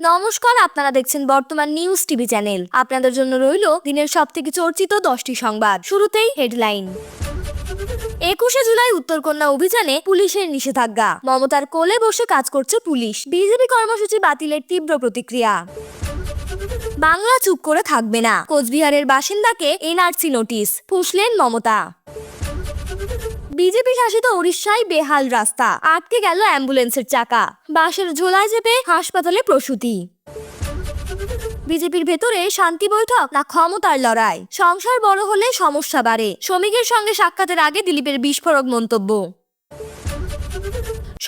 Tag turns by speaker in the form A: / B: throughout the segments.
A: নমস্কার, আপনারা দেখছেন বর্তমান নিউজ টিভি চ্যানেল। আপনাদের জন্য রইল দিনের সব থেকে চর্চিত দশটি সংবাদ। শুরুতেই হেডলাইন। একুশে জুলাই উত্তরকন্যা অভিযানে পুলিশের নিষেধাজ্ঞা। মমতার কোলে বসে কাজ করছে পুলিশ। বিজেপি কর্মসূচি বাতিলের তীব্র প্রতিক্রিয়া। বাংলা চুপ করে থাকবে না। কোচবিহারের বাসিন্দাকে এনআরসি নোটিশ। ফুসলেন মমতা। বিজেপি শাসিত উড়িষ্যায় বেহাল রাস্তা। আটকে গেল অ্যাম্বুলেন্সের চাকা। বাসের ঝোলায় চেপে হাসপাতালে প্রসূতি। বিজেপির ভেতরে শান্তি বৈঠক না ক্ষমতার লড়াই? সংসার বড় হলে সমস্যা বাড়ে। শ্রমিকের সঙ্গে সাক্ষাতের আগে দিলীপের বিস্ফোরক মন্তব্য।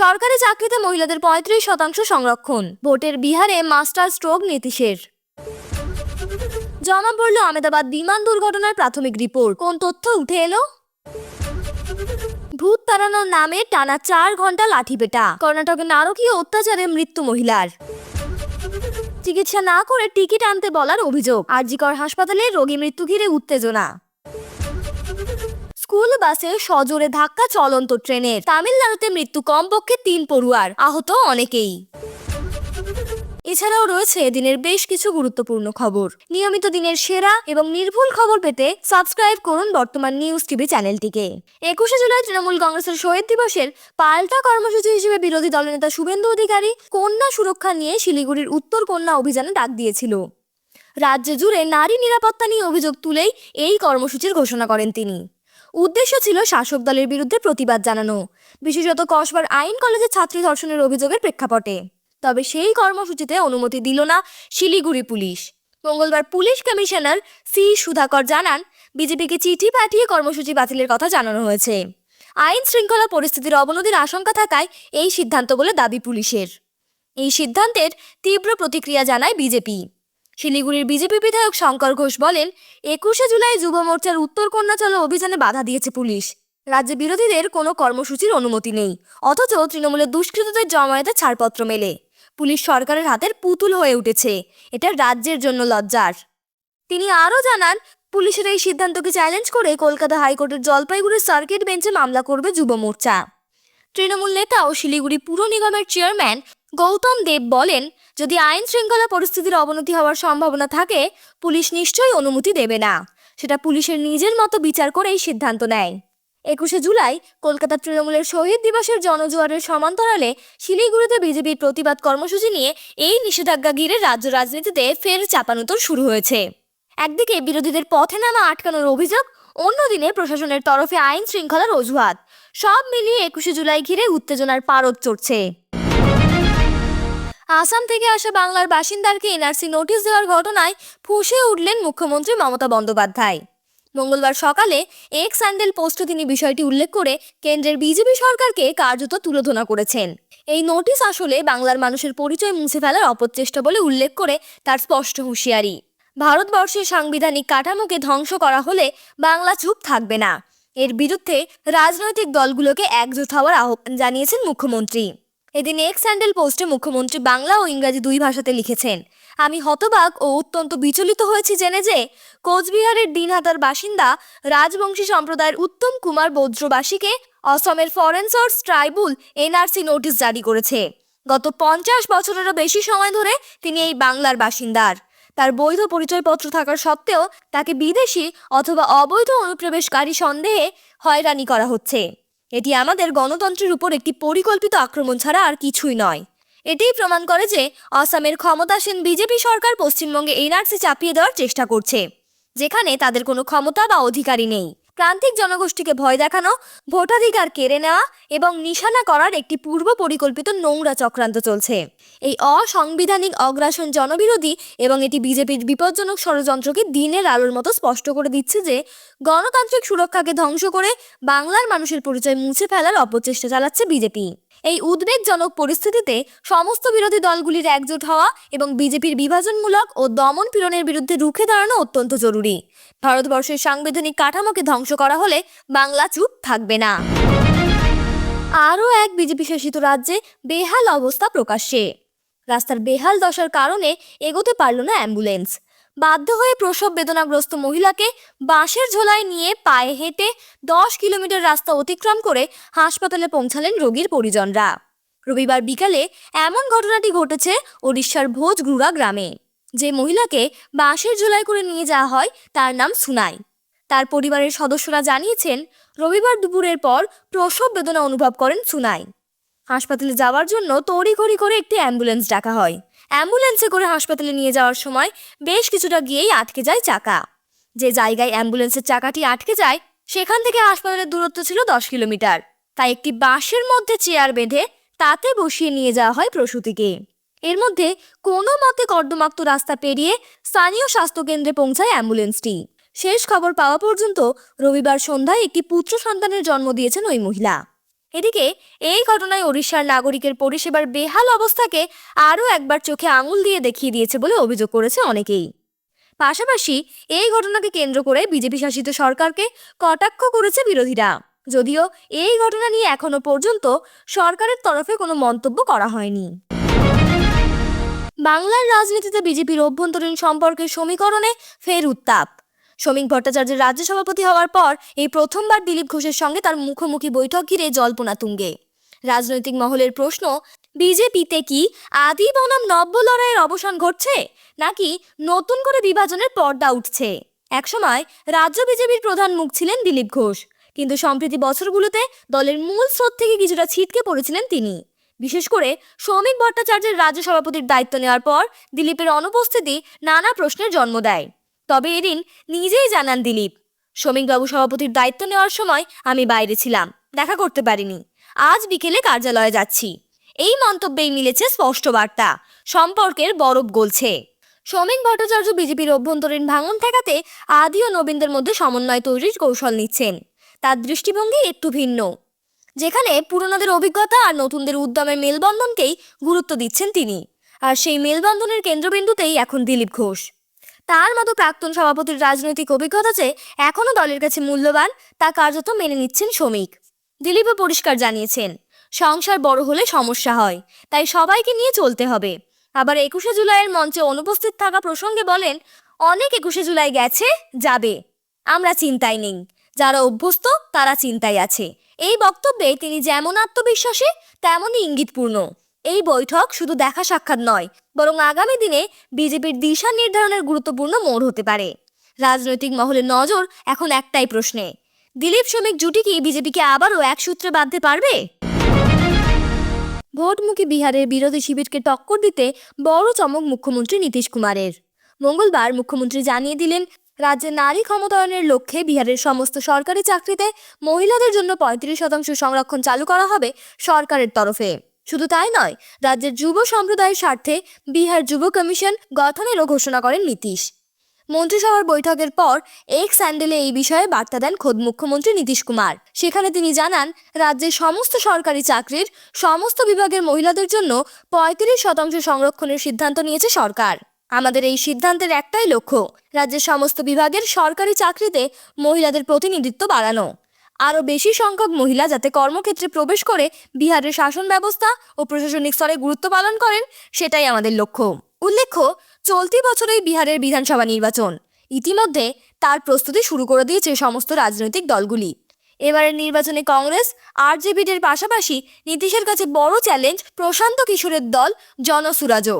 A: সরকারি চাকরিতে মহিলাদের পঁয়ত্রিশ শতাংশ সংরক্ষণ। ভোটের বিহারে মাস্টার স্ট্রোক নীতিশের। জমা পড়ল আমেদাবাদ বিমান দুর্ঘটনার প্রাথমিক রিপোর্ট। কোন তথ্য উঠে এলো? ভূত তাড়ানোর নামে টানা চার ঘণ্টা লাঠি পেটা। কর্ণাটকে নারকীয় অত্যাচারে মৃত্যু মহিলার। চিকিৎসা না করে টিকিট আনতে বলার অভিযোগ। আরজিকর হাসপাতালে রোগী মৃত্যু ঘিরে উত্তেজনা। স্কুল বাসে সজোরে ধাক্কা চলন্ত ট্রেনের। তামিলনাড়ুতে মৃত্যু কমপক্ষে তিন পড়ুয়ার। আহত অনেকেই। এছাড়াও রয়েছে দিনের বেশ কিছু গুরুত্বপূর্ণ খবর। নিয়মিত দিনের সেরা এবং নির্ভুল খবর পেতে সাবস্ক্রাইব করুন বর্তমান নিউজ টিভি চ্যানেলটিকে। একুশে জুলাই তৃণমূল কংগ্রেসের শহীদ দিবসের পাল্টা কর্মসূচি হিসেবে বিরোধী দলনেতা শুভেন্দু অধিকারী কন্যা সুরক্ষা নিয়ে শিলিগুড়ির উত্তর কন্যা অভিযানে ডাক দিয়েছিল। রাজ্য জুড়ে নারী নিরাপত্তা নিয়ে অভিযোগ তুলেই এই কর্মসূচির ঘোষণা করেন তিনি। উদ্দেশ্য ছিল শাসক দলের বিরুদ্ধে প্রতিবাদ জানানো। বিশেষত কসবার আইন কলেজের ছাত্রী ধর্ষণের অভিযোগের প্রেক্ষাপটে। তবে সেই কর্মসূচিতে অনুমতি দিল না শিলিগুড়ি পুলিশ। মঙ্গলবার পুলিশ কমিশনার সি সুধাকর জানান, বিজেপিকে চিঠি পাঠিয়ে কর্মসূচি বাতিলের কথা জানানো হয়েছে। আইন শৃঙ্খলা পরিস্থিতির অবনতির আশঙ্কা থাকায় এই সিদ্ধান্ত বলে দাবি পুলিশের। এই সিদ্ধান্তের তীব্র প্রতিক্রিয়া জানায় বিজেপি। শিলিগুড়ির বিজেপি বিধায়ক শঙ্কর ঘোষ বলেন, একুশে জুলাই যুব মোর্চার উত্তর কন্যা চলো অভিযানে বাধা দিয়েছে পুলিশ। রাজ্যে বিরোধীদের কোনো কর্মসূচির অনুমতি নেই, অথচ তৃণমূলের দুষ্কৃতদের জমায়েতে ছাড়পত্র মেলে। পুলিশ সরকারের হাতের পুতুল হয়ে উঠেছে। এটা রাজ্যের জন্য লজ্জার। তিনি আরও জানান, পুলিশের এই সিদ্ধান্তকে চ্যালেঞ্জ করে কলকাতা হাইকোর্টের জলপাইগুড়ি সার্কিট বেঞ্চে মামলা করবে যুব মোর্চা। তৃণমূল নেতা ও শিলিগুড়ি পুর নিগমের চেয়ারম্যান গৌতম দেব বলেন, যদি আইন শৃঙ্খলা পরিস্থিতির অবনতি হওয়ার সম্ভাবনা থাকে, পুলিশ নিশ্চয়ই অনুমতি দেবে না। সেটা পুলিশের নিজের মতো বিচার করেই সিদ্ধান্ত নেয়। একুশে জুলাই কলকাতা তৃণমূলের শহীদ দিবসের জনজোয়ারের সমান্তরালে শিলিগুড়িতে বিজেপির প্রতিবাদ কর্মসূচি নিয়ে এই নিষেধাজ্ঞা ঘিরে রাজ্য রাজনীতিতে ফের চাপানুতর শুরু হয়েছে। একদিকে বিরোধীদের পথে নামা আটকানোর অভিযোগ, অন্যদিনে প্রশাসনের তরফে আইন শৃঙ্খলার অজুহাত। সব মিলিয়ে একুশে জুলাই ঘিরে উত্তেজনার পারদ চড়ছে। আসাম থেকে আসা বাংলার বাসিন্দাকে এনআরসি নোটিশ দেওয়ার ঘটনায় ফুঁসে উঠলেন মুখ্যমন্ত্রী মমতা বন্দ্যোপাধ্যায়। মঙ্গলবার সকালে এক স্যান্ডেল পোস্টে তিনি বিষয়টি উল্লেখ করে কেন্দ্রের বিজেপি সরকারকে কার্যত তুলোধনা করেছেন। এই নোটিশ আসলে বাংলার মানুষের পরিচয় মুছে ফেলার অপচেষ্টা বলে উল্লেখ করে তার স্পষ্ট হুঁশিয়ারি। ভারতবর্ষের সাংবিধানিক কাঠামোকে ধ্বংস করা হলে বাংলা চুপ থাকবে না। এর বিরুদ্ধে রাজনৈতিক দলগুলোকে একজোট হওয়ার আহ্বান জানিয়েছেন মুখ্যমন্ত্রী। এদিন এক স্যান্ডেল পোস্টে মুখ্যমন্ত্রী বাংলা ও ইংরাজি দুই ভাষাতে লিখেছেন আমি হতবাক ও অত্যন্ত বিচলিত হয়েছি জেনে যে কোচবিহারের দিনহাটার বাসিন্দা রাজবংশী সম্প্রদায়ের উত্তম কুমার বজ্রবাসীকে অসমের ফরেন ট্রাইবুল এনআরসি নোটিশ জারি করেছে। গত পঞ্চাশ বছরেরও বেশি সময় ধরে তিনি এই বাংলার বাসিন্দার। তার বৈধ পরিচয়পত্র থাকার সত্ত্বেও তাকে বিদেশি অথবা অবৈধ অনুপ্রবেশকারী সন্দেহে হয়রানি করা হচ্ছে। এটি আমাদের গণতন্ত্রের উপর একটি পরিকল্পিত আক্রমণ ছাড়া আর কিছুই নয়। এটিই প্রমাণ করে যে অসমের ক্ষমতাসীন বিজেপি সরকার পশ্চিমবঙ্গে এনআরসি চাপিয়ে দেওয়ার চেষ্টা করছে, যেখানে তাদের কোনো ক্ষমতা বা অধিকারই নেই। প্রান্তিক জনগোষ্ঠীকে ভয় দেখানো, ভোটাধিকার কেড়ে নেওয়া এবং নিশানা করার একটি পূর্ব পরিকল্পিত নোংরা চক্রান্ত চলছে। এই অসাংবিধানিক অগ্রাসন জনবিরোধী এবং এটি বিজেপির বিপজ্জনক ষড়যন্ত্রকে দিনের আলোর মতো স্পষ্ট করে দিচ্ছে যে, গণতান্ত্রিক সুরক্ষাকে ধ্বংস করে বাংলার মানুষের পরিচয় মুছে ফেলার অপচেষ্টা চালাচ্ছে বিজেপি। এই উদ্বেগজনক পরিস্থিতিতে সমস্ত বিরোধী দলগুলির একজোট হওয়া এবং বিজেপির বিভাজনমূলক ও দমন পীড়নের বিরুদ্ধে রুখে দাঁড়ানো অত্যন্ত জরুরি। ভারতবর্ষের সাংবিধানিক কাঠামোকে ধ্বংস করা হলে বাংলা চুপ থাকবে না। আরও এক বিজেপি শাসিত রাজ্যে বেহাল অবস্থা প্রকাশ্যে। রাস্তার বেহাল দশার কারণে এগোতে পারল না অ্যাম্বুলেন্স। বাধ্য হয়ে প্রসব বেদনাগ্রস্ত মহিলাকে বাঁশের ঝোলায় নিয়ে পায়ে হেঁটে দশ কিলোমিটার রাস্তা অতিক্রম করে হাসপাতালে পৌঁছালেন রোগীর পরিজনরা। রবিবার বিকালে এমন ঘটনাটি ঘটেছে ওড়িশার ভোজগুড়া গ্রামে। যে মহিলাকে বাঁশের ঝোলায় করে নিয়ে যাওয়া হয়, তার নাম সুনাই। তার পরিবারের সদস্যরা জানিয়েছেন, রবিবার দুপুরের পর প্রসব বেদনা অনুভব করেন সুনাই। হাসপাতালে যাওয়ার জন্য তড়িঘড়ি করে একটি অ্যাম্বুলেন্স ডাকা হয়। অ্যাম্বুলেন্সে করে হাসপাতালে নিয়ে যাওয়ার সময় বেশ কিছুটা গিয়েই আটকে যায় চাকা। যে জায়গায় অ্যাম্বুলেন্সের চাকাটি আটকে যায়, সেখান থেকে হাসপাতালের দূরত্ব ছিল দশ কিলোমিটার। তাই একটি বাঁশের মধ্যে চেয়ার বেঁধে তাতে বসিয়ে নিয়ে যাওয়া হয় প্রসূতিকে। এর মধ্যে কোনো মতে কর্দমাক্ত রাস্তা পেরিয়ে স্থানীয় স্বাস্থ্যকেন্দ্রে পৌঁছায় অ্যাম্বুলেন্সটি। শেষ খবর পাওয়া পর্যন্ত রবিবার সন্ধ্যায় একটি পুত্র সন্তানের জন্ম দিয়েছেন ওই মহিলা। এদিকে এই ঘটনায় ওড়িশার নাগরিকের পরিষেবার বেহাল অবস্থাকে আরও একবার চোখে আঙুল দিয়ে দেখিয়ে দিয়েছে বলে অভিযোগ করেছে অনেকেই। পাশাপাশি এই ঘটনাকে কেন্দ্র করে বিজেপি শাসিত সরকারকে কটাক্ষ করেছে বিরোধীরা। যদিও এই ঘটনা নিয়ে এখনও পর্যন্ত সরকারের তরফে কোনো মন্তব্য করা হয়নি। বাংলার রাজনীতিতে বিজেপির অভ্যন্তরীণ সম্পর্কের সমীকরণে ফের উত্তাপ। শ্রমিক ভট্টাচার্যের রাজ্য সভাপতি হওয়ার পর এই প্রথমবার দিলীপ ঘোষের সঙ্গে তার মুখোমুখি বৈঠক ঘিরে জল্পনা তুঙ্গে। রাজনৈতিক মহলের প্রশ্ন, বিজেপিতে কি আদি বনাম নব্য লড়াইয়ের অবসান ঘটছে? নাকি নতুন করে বিভাজনের পর্দা উঠছে? একসময় রাজ্য বিজেপির প্রধান মুখ ছিলেন দিলীপ ঘোষ। কিন্তু সম্প্রতি বছরগুলোতে দলের মূল স্রোত থেকে কিছুটা ছিটকে পড়েছিলেন তিনি। বিশেষ করে শ্রমিক ভট্টাচার্যের রাজ্য সভাপতির দায়িত্ব নেওয়ার পর দিলীপের অনুপস্থিতি নানা প্রশ্নের জন্ম দেয়। তবে এদিন নিজেই জানান দিলীপ, শ্রমিকবাবু সভাপতির দায়িত্ব নেওয়ার সময় আমি বাইরে ছিলাম, দেখা করতে পারিনি। আজ বিকেলে কার্যালয়ে যাচ্ছি। এই মন্তব্যেই মিলেছে স্পষ্ট বার্তা, সম্পর্কের বরফ গলছে। শ্রমিক ভট্টাচার্য বিজেপির অভ্যন্তরীণ ভাঙন ঠেকাতে আদি ও নবীনদের মধ্যে সমন্বয় তৈরির কৌশল নিচ্ছেন। তার দৃষ্টিভঙ্গি একটু ভিন্ন। যেখানে পুরনোদের অভিজ্ঞতা আর নতুনদের উদ্যমের মেলবন্ধনকেই গুরুত্ব দিচ্ছেন তিনি। আর সেই মেলবন্ধনের কেন্দ্রবিন্দুতেই এখন দিলীপ ঘোষ। তার মতো প্রাক্তন সভাপতির রাজনৈতিক অভিজ্ঞতা যে এখনও দলের কাছে মূল্যবান, তা কার্যত মেনে নিচ্ছেন শ্রমিক। দিলীপও পরিষ্কার জানিয়েছেন, সংসার বড় হলে সমস্যা হয়, তাই সবাইকে নিয়ে চলতে হবে। আবার একুশে জুলাইয়ের মঞ্চে অনুপস্থিত থাকা প্রসঙ্গে বলেন, অনেক একুশে জুলাই গেছে, যাবে। আমরা চিন্তায় নেই, যারা অভ্যস্ত তারা চিন্তায় আছে। এই বক্তব্যে তিনি যেমন আত্মবিশ্বাসী, তেমনই ইঙ্গিতপূর্ণ। এই বৈঠক শুধু দেখা সাক্ষাৎ নয়, বরং আগামী দিনে বিজেপির দিশা নির্ধারণের গুরুত্বপূর্ণ মোড় হতে পারে। রাজনৈতিক মহলের নজর এখন একটাই প্রশ্নে। দিলীপ শ্রমিক জুটি কি বিজেপিকে আবারও এক সূত্রে বাঁধতে পারবে? ভোটমুখী বিহারের বিরোধী শিবিরকে টক্কর দিতে বড় চমক মুখ্যমন্ত্রী নীতিশ কুমারের। মঙ্গলবার মুখ্যমন্ত্রী জানিয়ে দিলেন রাজ্যে নারী ক্ষমতায়নের লক্ষ্যে বিহারের সমস্ত সরকারি চাকরিতে মহিলাদের জন্য পঁয়ত্রিশ শতাংশ সংরক্ষণ চালু করা হবে সরকারের তরফে। শুধু তাই নয়, রাজ্যের যুব সম্প্রদায়ের স্বার্থে বিহার যুব কমিশন গঠনেরও ঘোষণা করেন নীতিশ। মন্ত্রিসভার বৈঠকের পর এক স্যান্ডেলে এই বিষয়ে বার্তা দেন খোদ মুখ্যমন্ত্রী নীতিশ কুমার। সেখানে তিনি জানান, রাজ্যের সমস্ত সরকারি চাকরির সমস্ত বিভাগের মহিলাদের জন্য পঁয়ত্রিশ শতাংশ সংরক্ষণের সিদ্ধান্ত নিয়েছে সরকার। আমাদের এই সিদ্ধান্তের একটাই লক্ষ্য, রাজ্যের সমস্ত বিভাগের সরকারি চাকরিতে মহিলাদের প্রতিনিধিত্ব বাড়ানো। আরও বেশি সংখ্যক মহিলা যাতে কর্মক্ষেত্রে প্রবেশ করে বিহারের শাসন ব্যবস্থা ও প্রশাসনিক স্তরে গুরুত্ব পালন করেন, সেটাই আমাদের লক্ষ্য। উল্লেখ্য, চলতি বছরেই বিহারের বিধানসভা নির্বাচন। ইতিমধ্যে তার প্রস্তুতি শুরু করে দিয়েছে সমস্ত রাজনৈতিক দলগুলি। এবারের নির্বাচনে কংগ্রেস আর আরজেপিদের পাশাপাশি নীতিশের কাছে বড় চ্যালেঞ্জ প্রশান্ত কিশোরের দল জনসুরাজও।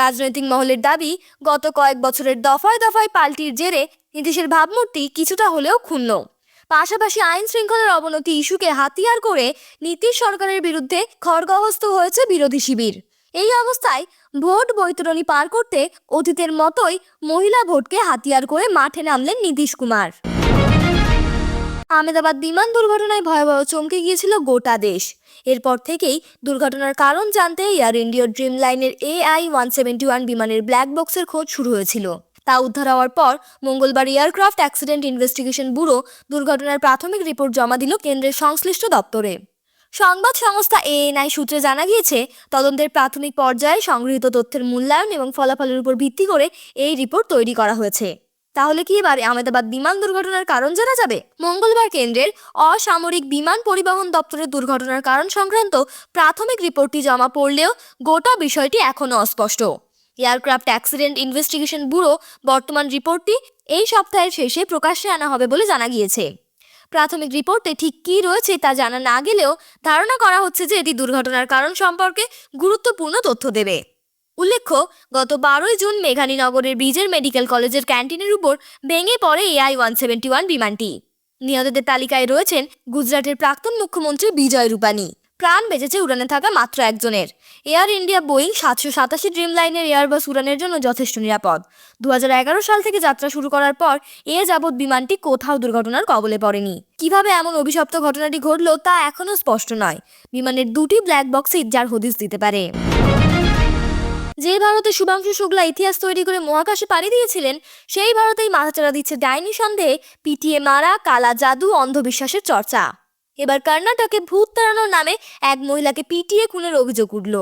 A: রাজনৈতিক মহলের দাবি, গত কয়েক বছরের দফায় দফায় পাল্টির জেরে নীতিশের ভাবমূর্তি কিছুটা হলেও ক্ষুণ্ণ। পাশাপাশি আইন শৃঙ্খলার অবনতি ইস্যুকে হাতিয়ার করে নীতিশ সরকারের বিরুদ্ধে খড়গহস্ত হয়েছে বিরোধী শিবির। এই অবস্থায় ভোট বৈতরণী পার করতে অতীতের মতোই মহিলা ভোটকে হাতিয়ার করে মাঠে নামলেন নীতিশ কুমার। আহমেদাবাদ বিমান দুর্ঘটনায় ভয়াবহ চমকে গিয়েছিল গোটা দেশ। এরপর থেকেই দুর্ঘটনার কারণ জানতে এয়ার ইন্ডিয়ার ড্রিম লাইনের এআই ওয়ান সেভেন্টি ওয়ান বিমানের ব্ল্যাক বক্সের খোঁজ শুরু হয়েছিল। তা উদ্ধার হওয়ার পর মঙ্গলবার এয়ারক্রাফট অ্যাক্সিডেন্ট ইনভেস্টিগেশন ব্যুরো দুর্ঘটনার প্রাথমিক রিপোর্ট জমা দিল কেন্দ্রের সংশ্লিষ্ট দপ্তরে। সংবাদ সংস্থা এএনআই সূত্রে জানা গিয়েছে, তদন্তের প্রাথমিক পর্যায়ে সংগৃহীত তথ্যের মূল্যায়ন এবং ফলাফলের উপর ভিত্তি করে এই রিপোর্ট তৈরি করা হয়েছে। তাহলে কি এবার আহমেদাবাদ বিমান দুর্ঘটনার কারণ জানা যাবে? মঙ্গলবার কেন্দ্রের অসামরিক বিমান পরিবহন দপ্তরের দুর্ঘটনার কারণ সংক্রান্ত প্রাথমিক রিপোর্টটি জমা পড়লেও গোটা বিষয়টি এখনও অস্পষ্ট। এয়ারক্রাফট অ্যাক্সিডেন্ট ইনভেস্টিগেশন ব্যুরো বর্তমান রিপোর্টটি এই সপ্তাহের শেষে প্রকাশ্যে আনা হবে বলে জানা গিয়েছে। প্রাথমিক রিপোর্টে ঠিক কী রয়েছে তা জানা না গেলেও ধারণা করা হচ্ছে যে এটি দুর্ঘটনার কারণ সম্পর্কে গুরুত্বপূর্ণ তথ্য দেবে। উল্লেখ্য, গত বারোই জুন মেঘানীনগরের ব্রিজের মেডিকেল কলেজের ক্যান্টিনের উপর ভেঙে পড়ে এআই ওয়ান সেভেন্টি ওয়ান বিমানটি। নিহতদের তালিকায় রয়েছেন গুজরাটের প্রাক্তন মুখ্যমন্ত্রী বিজয় রূপানী। প্রাণ বেঁচেছে উড়ানে থাকা মাত্র একজনের। এয়ার ইন্ডিয়া বোয়িং সাতশো সাতাশি ড্রিম লাইনের এয়ারবাস উড়ানের জন্য যথেষ্ট নিরাপদ। দু হাজার এগারো সাল থেকে যাত্রা শুরু করার পর এ যাবৎ বিমানটি কোথাও দুর্ঘটনার কবলে পড়েনি। কীভাবে এমন অভিশপ্ত ঘটনাটি ঘটল তা এখনও স্পষ্ট নয়। বিমানের দুটি ব্ল্যাক বক্সে যার হদিস দিতে পারে। যে ভারতে শুভাংশু শুক্লা ইতিহাস তৈরি করে মহাকাশে পাড়ি দিয়েছিলেন, সেই ভারতেই মাথাচাড়া দিচ্ছে ডাইনি সন্দেহে পিটিয়ে মারা, কালা জাদু, অন্ধবিশ্বাসের চর্চা। এবার কর্ণাটকে ভূত তাড়ানোর নামে এক মহিলাকে পিটিয়ে খুনের অভিযোগ উঠল।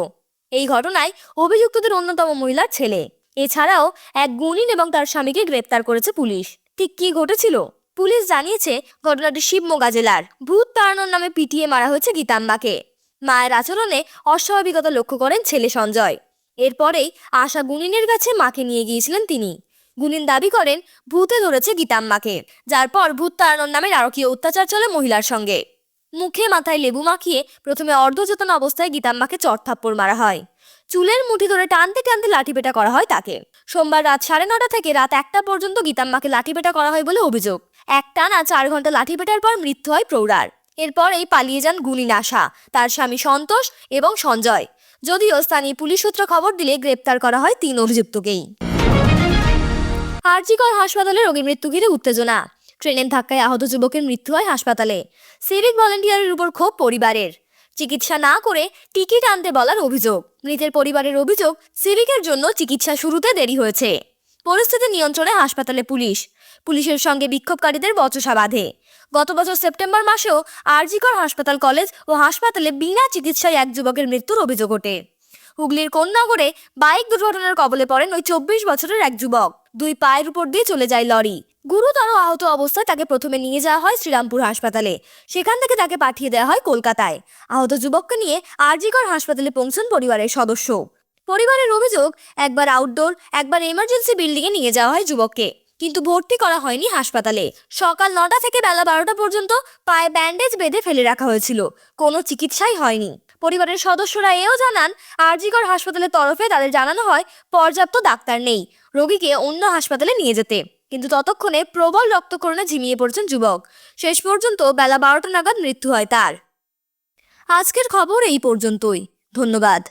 A: এই ঘটনায় অভিযুক্তদের অন্যতম মহিলার ছেলে। এছাড়াও এক গুণিন এবং তার স্বামীকে গ্রেপ্তার করেছে পুলিশ। ঠিক কি ঘটেছিল? পুলিশ জানিয়েছে, ঘটনাটি শিবমোগা জেলার ভূত তাড়ানোর নামে পিটিয়ে মারা হয়েছে গীতাম্বাকে মায়ের আচরণে অস্বাভাবিকতা লক্ষ্য করেন ছেলে সঞ্জয়। এরপরেই আশা গুনিনের কাছে মাকে নিয়ে গিয়েছিলেন তিনি। গুনিন দাবি করেন, ভূতে ধরেছে গীতাম্মাকে, যার পর ভূত তাড়ানোর নামে নারকীয় অত্যাচার চলে মহিলার সঙ্গে। মুখে মাথায় লেবু মাখিয়ে প্রথমে অর্ধচেতন অবস্থায় গীতাম্মাকে চটথাপ্পড় মারা হয়। চুলের মুঠি ধরে টানতে টানতে লাঠিপেটা করা হয় তাকে। সোমবার রাত সাড়ে নটা থেকে রাত একটা পর্যন্ত গীতাম্মাকে লাঠিপেটা করা হয় বলে অভিযোগ। এক টানা চার ঘণ্টা লাঠিপেটার পর মৃত্যু হয় প্রৌঢ়ার। এরপর এই পালিয়ে যান গুনিন আশা, তার স্বামী সন্তোষ এবং সঞ্জয়। যদিও স্থানীয় পুলিশ সূত্র খবর দিলে গ্রেপ্তার করা হয় তিন অভিযুক্তকেই। আরজিকর হাসপাতালে রোগীর মৃত্যু ঘিরে উত্তেজনা। ট্রেনের ধাক্কায় আহত যুবকের মৃত্যু হয় হাসপাতালে। সিভিক ভলেন্টিয়ারের উপর ক্ষোভ পরিবারের। চিকিৎসা না করে টিকিট আনতে বলার অভিযোগ। মৃতের পরিবারের অভিযোগ, সিভিকের জন্য চিকিৎসা শুরুতে দেরি হয়েছে। পরিস্থিতি নিয়ন্ত্রণে হাসপাতালে পুলিশ। পুলিশের সঙ্গে বিক্ষোভকারীদের বচসা বাঁধে। গত বছর সেপ্টেম্বর মাসেও আরজিকর হাসপাতাল কলেজ ও হাসপাতালে বিনা চিকিৎসায় এক যুবকের মৃত্যুর অভিযোগ ওঠে। হুগলির কোন্নগরে বাইক দুর্ঘটনার কবলে পড়েন ওই চব্বিশ বছরের এক যুবক। দুই পায়ের উপর দিয়ে চলে যায় লরি। গুরুতর আহত অবস্থায় তাকে প্রথমে নিয়ে যাওয়া হয় শ্রীরামপুর হাসপাতালে। সেখান থেকে তাকে পাঠিয়ে দেওয়া হয় কলকাতায়। আহত যুবককে নিয়ে আরজিকর হাসপাতালে পৌঁছন পরিবারের সদস্য। পরিবারের অভিযোগ, একবার আউটডোর একবার এমার্জেন্সি বিল্ডিংয়ে নিয়ে যাওয়া হয় যুবককে। কিন্তু ভর্তি করা হয়নি হাসপাতালে। সকাল নটা থেকে বেলা বারোটা পর্যন্ত পায়ে ব্যান্ডেজ বেঁধে ফেলে রাখা হয়েছিল। কোনো চিকিৎসাই হয়নি। পরিবারের সদস্যরা এও জানান, আরজিকর হাসপাতালের তরফে তাদের জানানো হয়, পর্যাপ্ত ডাক্তার নেই, রোগীকে অন্য হাসপাতালে নিয়ে যেতে। কিন্তু ততক্ষণে প্রবল রক্তকরণে ঝিমিয়ে পড়ছেন যুবক। শেষ পর্যন্ত বেলা বারোটা নাগাদ মৃত্যু হয় তার। আজকের খবর এই পর্যন্তই। ধন্যবাদ।